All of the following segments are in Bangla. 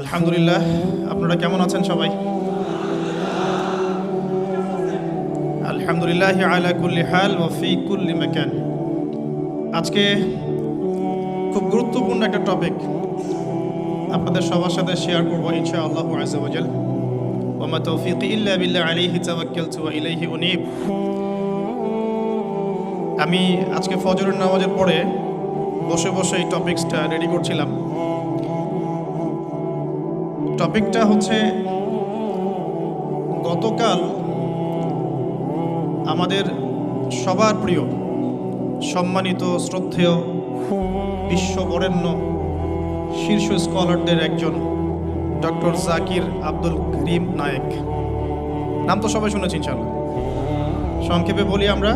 আলহামদুলিল্লাহ। আপনারা কেমন আছেন সবাই? আলহামদুলিল্লাহ আলা কুল্লি হাল ও ফি কুল্লি মেকান। আজকে খুব গুরুত্বপূর্ণ একটা টপিক আপনাদের সবার সাথে শেয়ার করব ইনশা আল্লাহ আজাল ওমা তৌফিক ইল্লা বিল্লাহ আলাইহি তাওয়াক্কালতু ওয়া ইলাইহি উনীব। আমি আজকে ফজরের নামাজের পরে বসে বসে এই টপিকসটা রেডি করছিলাম। টপিকটা হচ্ছে গতকাল আমাদের সবার প্রিয়, সম্মানিত, শ্রদ্ধেয়, বিশ্ববরেণ্য শীর্ষ স্কলারদের একজন ডক্টর জাকির আব্দুল করিম নায়েক। নাম তো সবাই শুনেছি ইনশাল্লাহ সংক্ষেপে বলি আমরা,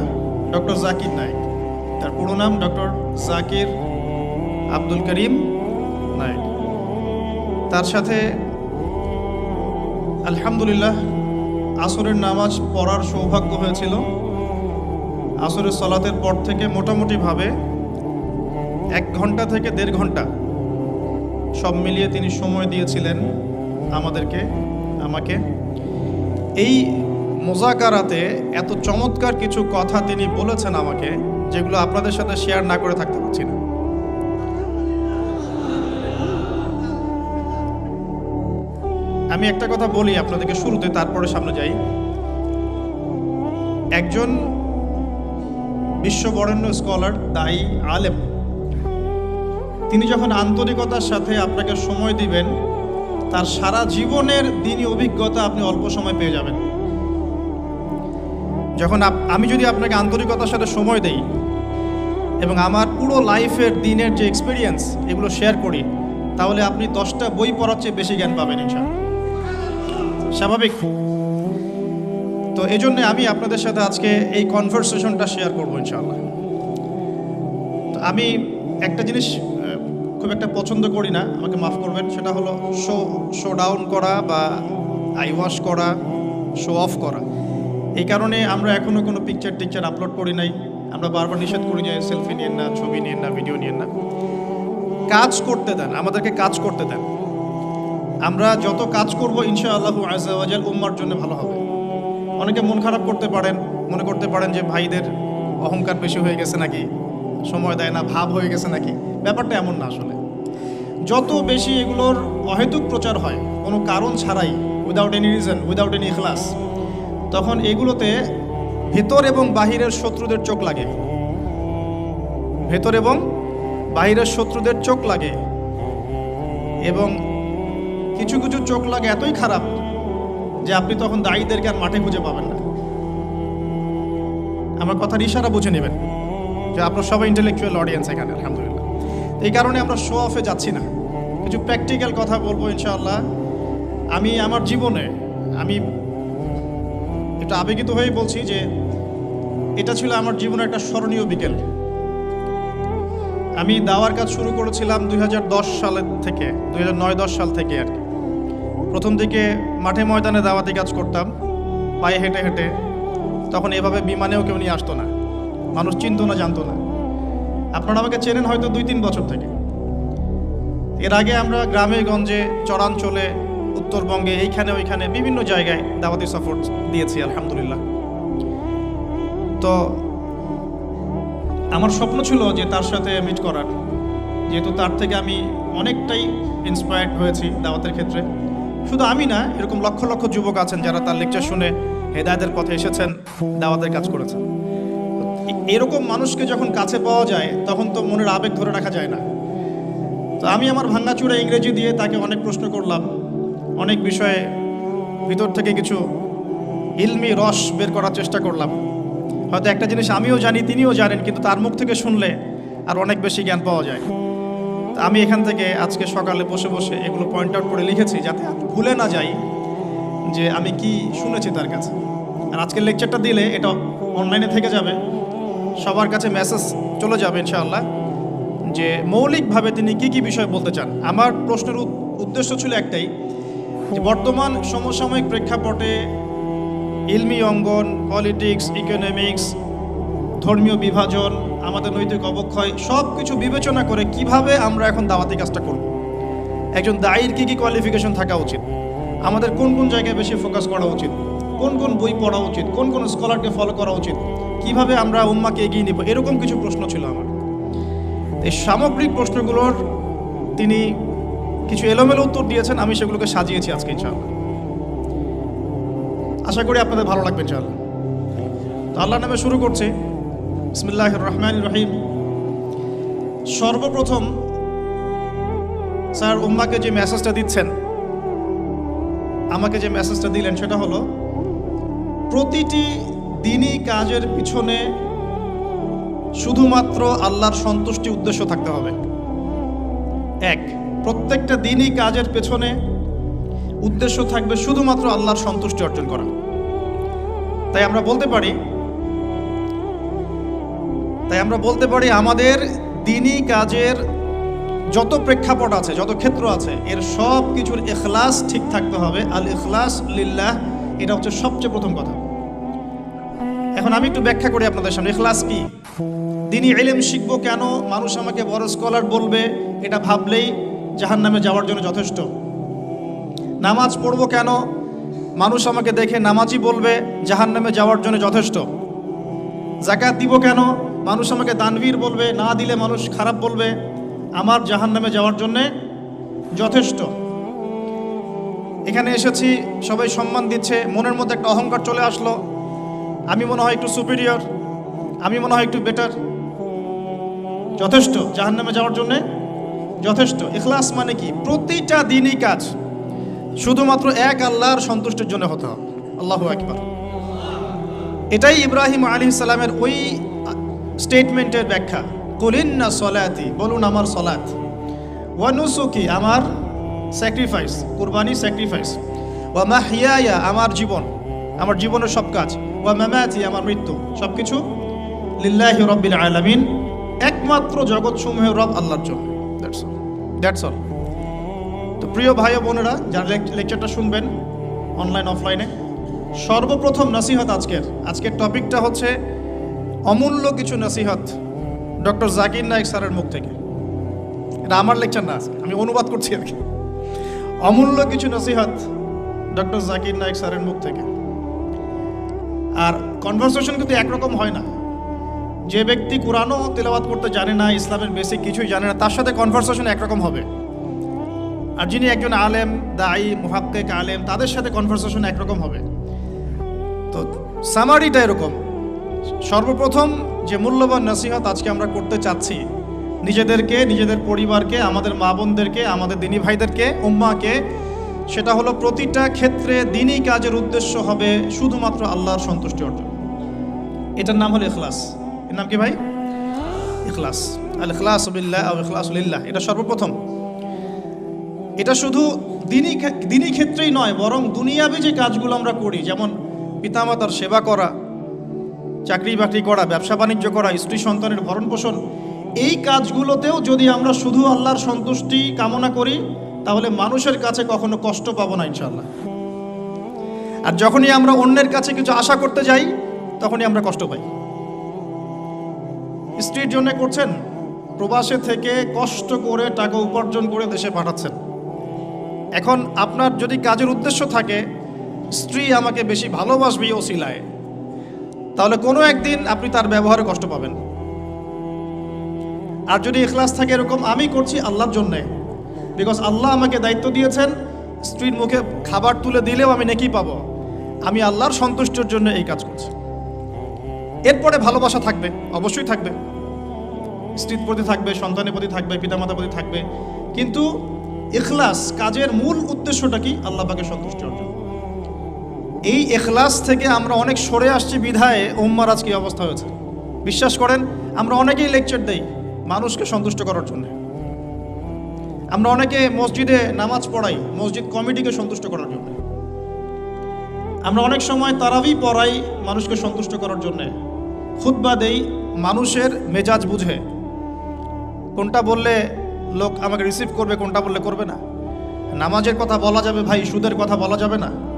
ডক্টর জাকির নায়েক। তার পুরো নাম ডক্টর জাকির আব্দুল করিম নায়েক। তার সাথে আলহামদুলিল্লাহ, আসরের নামাজ পড়ার সৌভাগ্য হয়েছিল। আসরের সলাতের পর থেকে মোটামুটিভাবে এক ঘণ্টা থেকে দেড় ঘণ্টা সব মিলিয়ে তিনি সময় দিয়েছিলেন আমাদেরকে, আমাকে। এই মোজাকারাতে এত চমৎকার কিছু কথা তিনি বলেছেন আমাকে, যেগুলো আপনাদের সাথে শেয়ার না করে থাকতে পারছি না। আমি একটা কথা বলি আপনাদেরকে শুরুতে, তারপরে সামনে যাই। একজন বিশ্ববরেণ্য স্কলার, দায়ী আলেম, তিনি যখন আন্তরিকতার সাথে আপনাকে সময় দিবেন, তার সারা জীবনের দিনই অভিজ্ঞতা আপনি অল্প সময় পেয়ে যাবেন। যখন আমি যদি আপনাকে আন্তরিকতার সাথে সময় দেই, এবং আমার পুরো লাইফের দিনের যে এক্সপিরিয়েন্স এগুলো শেয়ার করি, তাহলে আপনি দশটা বই পড়ার চেয়ে বেশি জ্ঞান পাবেন, ইনশাআল্লাহ। স্বাভাবিক। তো এই জন্যে আমি আপনাদের সাথে আজকে এই কনভারসেশনটা শেয়ার করব ইনশাআল্লাহ। তো আমি একটা জিনিস খুব একটা পছন্দ করি না, আমাকে মাফ করবেন, সেটা হলো শো শো ডাউন করা বা আই ওয়াশ করা শো অফ করা। এই কারণে আমরা এখনও কোনো পিকচার টিকচার আপলোড করি নাই, আমরা বারবার নিষেধ করি যে সেলফি নিয়েন না, ছবি নিয়েন না ভিডিও নিয়েন না। কাজ করতে দেন, আমাদেরকে কাজ করতে দেন। আমরা যত কাজ করব ইনশা আল্লাহু আজাল উম্মার জন্য ভালো হবে। অনেকে মন খারাপ করতে পারেন, মনে করতে পারেন যে ভাইদের অহংকার বেশি হয়ে গেছে নাকি, সময় দেয় না, ভাব হয়ে গেছে নাকি, ব্যাপারটা এমন না আসলে। যত বেশি এগুলোর অহেতুক প্রচার হয়, কোনো কারণ ছাড়াই without any reason without any class তখন এগুলোতে ভেতর এবং বাহিরের শত্রুদের চোখ লাগে। ভেতর এবং বাহিরের শত্রুদের চোখ লাগে। এবং কিছু কিছু চোখ লাগে এতই খারাপ যে আপনি তখন দায়ীদেরকে আর মাঠে খুঁজে পাবেন না। আমার কথার ইশারা বুঝে নেবেন যে আপনার সবাই ইন্টেলেকচুয়াল অডিয়েন্স এখানে, আলহামদুলিল্লাহ। এই কারণে আমরা শো অফে যাচ্ছি না। কিছু প্র্যাকটিক্যাল কথা বলব ইনশাআল্লাহ। আমি আমার জীবনে, আমি এটা আবেগিত হয়েই বলছি যে এটা ছিল আমার জীবনের একটা স্মরণীয় বিকেল। আমি দাওয়ার কাজ শুরু করেছিলাম দুই হাজার দশ সালের থেকে, দুই দশ সাল থেকে আর কি। প্রথম দিকে মাঠে ময়দানে দাওয়াতি কাজ করতাম, পায়ে হেঁটে হেঁটে। তখন এভাবে বিমানেও কেউ নিয়ে আসতো না। মানুষ চিনতো না, জানতো না। আপনারা আমাকে চেনেন হয়তো দুই তিন বছর থেকে। এর আগে আমরা গ্রামে, গঞ্জে, চরাঞ্চলে, উত্তরবঙ্গে, এইখানে, ওইখানে বিভিন্ন জায়গায় দাওয়াতি সফর দিয়েছি, আলহামদুলিল্লাহ। তো আমার স্বপ্ন ছিল যে তার সাথে মিট করার। যেহেতু তার থেকে আমি অনেকটাই ইন্সপায়ার্ড হয়েছি দাওয়াতের ক্ষেত্রে। শুধু আমি না, এরকম লক্ষ লক্ষ যুবক আছেন যারা তার লেকচার শুনে হেদায়তের পথে এসেছেন, দাওয়াতের কাজ করেছেন। এরকম মানুষকে যখন কাছে পাওয়া যায়, তখন তো মনের আবেগ ধরে রাখা যায় না। তো আমি আমার ভাঙ্গাচুরা ইংরেজি দিয়ে তাকে অনেক প্রশ্ন করলাম। অনেক বিষয়ে ভিতর থেকে কিছু ইলমি রস বের করার চেষ্টা করলাম। হয়তো একটা জিনিস আমিও জানি, তিনিও জানেন, কিন্তু তার মুখ থেকে শুনলে আর অনেক বেশি জ্ঞান পাওয়া যায়। আমি এখান থেকে আজকে সকালে বসে বসে এগুলো পয়েন্ট আউট করে লিখেছি যাতে আমি ভুলে না যাই যে আমি কি শুনেছি তার কাছে। আর আজকের লেকচারটা দিলে এটা অনলাইনে থেকে যাবে। সবার কাছে মেসেজ চলে যাবে ইনশাআল্লাহ যে মৌলিকভাবে তিনি কি কি বিষয় বলতে চান। আমার প্রশ্নের উদ্দেশ্য ছিল একটাই যে বর্তমান সমসাময়িক প্রেক্ষাপটে ইলমি অঙ্গন পলিটিক্স ইকোনমিক্স ধর্মীয় বিভাজন আমাদের নৈতিক অবক্ষয় সব কিছু বিবেচনা করে কীভাবে আমরা এখন দাওয়াতি কাজটা করব? একজন দায়ীর কী কী কোয়ালিফিকেশন থাকা উচিত? আমাদের কোন কোন জায়গায় বেশি ফোকাস করা উচিত? কোন কোন বই পড়া উচিত? কোন কোন স্কলারকে ফলো করা উচিত? কীভাবে আমরা উম্মাকে এগিয়ে নিব? এরকম কিছু প্রশ্ন ছিল আমার। এই সামগ্রিক প্রশ্নগুলোর তিনি কিছু এলোমেলো উত্তর দিয়েছেন, আমি সেগুলোকে সাজিয়েছি আজকে ইনশাআল্লাহ। আশা করি আপনাদের ভালো লাগবে ইনশাআল্লাহ। তো আল্লাহ নামে শুরু করছে। বিসমিল্লাহ রহমান রহিম। সর্বপ্রথম স্যার উম্মাকে যে মেসেজটা দিচ্ছেন, আমাকে যে মেসেজটা দিলেন সেটা হলো, প্রতিটি দিনই কাজের পিছনে শুধুমাত্র আল্লাহর সন্তুষ্টি উদ্দেশ্য থাকতে হবে। এক, প্রত্যেকটা দিনই কাজের পেছনে উদ্দেশ্য থাকবে শুধুমাত্র আল্লাহর সন্তুষ্টি অর্জন করা। তাই আমরা বলতে পারি তাই আমরা বলতে পারি আমাদের দিনই কাজের যত প্রেক্ষাপট আছে, যত ক্ষেত্র আছে, এর সব কিছুর এখলাস ঠিক থাকতে হবে। আল এখলাস লিল্লাহ, এটা হচ্ছে সবচেয়ে প্রথম কথা। এখন আমি একটু ব্যাখ্যা করি আপনাদের সামনে। এখলাস কি? দিনই এলেম শিখব কেন? মানুষ আমাকে বড় স্কলার বলবে, এটা ভাবলেই জাহান নামে যাওয়ার জন্য যথেষ্ট। নামাজ পড়ব কেন? মানুষ আমাকে দেখে নামাজই বলবে জাহান নামে যাওয়ার জন্য যথেষ্ট। জাকাত দিব কেন? মানুষ আমাকে দানবীর বলবে, না দিলে মানুষ খারাপ বলবে। আমার জাহান নামে যাওয়ার জন্যে যথেষ্ট। এখানে এসেছি, সবাই সম্মান দিচ্ছে, মনের মধ্যে একটা অহংকার চলে আসলো। আমি মনে হয় একটু সুপিরিয়র আমি মনে হয় একটু বেটার যথেষ্ট জাহান নামে যাওয়ার জন্যে যথেষ্ট। এখলাস মানে কি? প্রতিটা দিনই কাজ। শুধুমাত্র এক আল্লাহর সন্তুষ্টির জন্য হতে হবে। আল্লাহ একবার এটাই ইব্রাহিম আলী সালামের ওই স্টেটমেন্টের ব্যাখ্যা। কুলিন্না সলাতি, বলুন আমার সলাত। ওয়ানুসুকি আমার স্যাক্রিফাইস কুরবানি স্যাক্রিফাইস ওয়া মাহিয়ায়া আমার জীবন, আমার জীবনের সব কাজ। ওয়া মামাতি, আমার মৃত্যু সব কিছু লিল্লাহি রব্বিল আলামিন। একমাত্র জগৎ সমূহের রব আল্লাহর জন্য। দ্যাটস অল দ্যাটস অল তো প্রিয় ভাই বোনেরা, যারা লেকচারটা শুনবেন অনলাইন অফলাইনে সর্বপ্রথম নসিহত আজকের। আজকের টপিকটা হচ্ছে অমূল্য কিছু নসিহত ডক্টর জাকির নায়ক স্যারের মুখ থেকে। এটা আমার লেকচার না আজকে আমি অনুবাদ করছি আর কি। অমূল্য কিছু নসিহত ডক্টর জাকির নায়ক স্যারের মুখ থেকে। আর কনভারসেশন কিন্তু একরকম হয় না। যে ব্যক্তি কোরআনও তেলাওয়াত করতে জানে না, ইসলামের বেসিক কিছুই জানে না, তার সাথে কনভারসেশন একরকম হবে। আর যিনি একজন আলেম, দায়ী, মুহাক্কেক আলেম, তাদের সাথে কনভারসেশন একরকম হবে। তো সামারিটা এরকম। সর্বপ্রথম যে মূল্যবান নসিহত আজকে আমরা করতে চাচ্ছি, নিজেদেরকে, নিজেদের পরিবারকে, আমাদের মা বোনদেরকে, আমাদের দিনী ভাইদেরকে, উম্মাকে, সেটা হলো প্রতিটা ক্ষেত্রে দিনই কাজের উদ্দেশ্য হবে শুধুমাত্র আল্লাহর সন্তুষ্টি অর্জন। এটার নাম হলো এখলাস এর নাম কি ভাই? ইখলাস। আল ইখলাস বিল্লাহ এটা সর্বপ্রথম। এটা শুধু দিনই দিনই ক্ষেত্রেই নয়, বরং দুনিয়াবি যে কাজগুলো আমরা করি, যেমন পিতামাতার সেবা করা চাকরি বাকরি করা, ব্যবসা বাণিজ্য করা, স্ত্রী সন্তানের ভরণ পোষণ, এই কাজগুলোতেও যদি আমরা শুধু আল্লাহর সন্তুষ্টি কামনা করি, তাহলে মানুষের কাছে কখনো কষ্ট পাবো না ইনশাল্লাহ আর যখনই আমরা অন্যের কাছে কিছু আশা করতে যাই, তখনই আমরা কষ্ট পাই। স্ত্রীর জন্য করছেন, প্রবাসে থেকে কষ্ট করে টাকা উপার্জন করে দেশে পাঠাচ্ছেন। এখন আপনার যদি কাজের উদ্দেশ্য থাকে, স্ত্রী আমাকে বেশি ভালোবাসবে ও সিলায় তাহলে কোনো একদিন আপনি তার ব্যবহারে কষ্ট পাবেন। আর যদি এখলাস থাকে এরকম, আমি করছি আল্লাহর জন্যে। বিকজ আল্লাহ আমাকে দায়িত্ব দিয়েছেন, স্ত্রীর মুখে খাবার তুলে দিলেও আমি নেকি পাবো। আমি আল্লাহর সন্তুষ্টির জন্য এই কাজ করছি। এরপরে ভালোবাসা থাকবে, অবশ্যই থাকবে। স্ত্রীর প্রতি থাকবে, সন্তানের প্রতি থাকবে, পিতামাতার প্রতি থাকবে। কিন্তু ইখলাস কাজের মূল উদ্দেশ্যটা কি? আল্লাহ পাকে সন্তুষ্টি অর্জন। এই এখলাস থেকে আমরা অনেক সরে আসছি বিধায় ওম্মার আজকে অবস্থা হয়েছে। বিশ্বাস করেন, আমরা অনেকেই লেকচার দেই মানুষকে সন্তুষ্ট করার জন্য। আমরা অনেকে মসজিদে নামাজ পড়াই, মসজিদ কমিটিকে সন্তুষ্ট করার জন্য। আমরা অনেক সময় তারাবি পড়াই মানুষকে সন্তুষ্ট করার জন্য। খুতবা দেই মানুষের মেজাজ বুঝে। কোনটা বললে লোক আমাকে রিসিভ করবে, কোনটা বললে করবে না। নামাজের কথা বলা যাবে ভাই, সুদের কথা বলা যাবে না।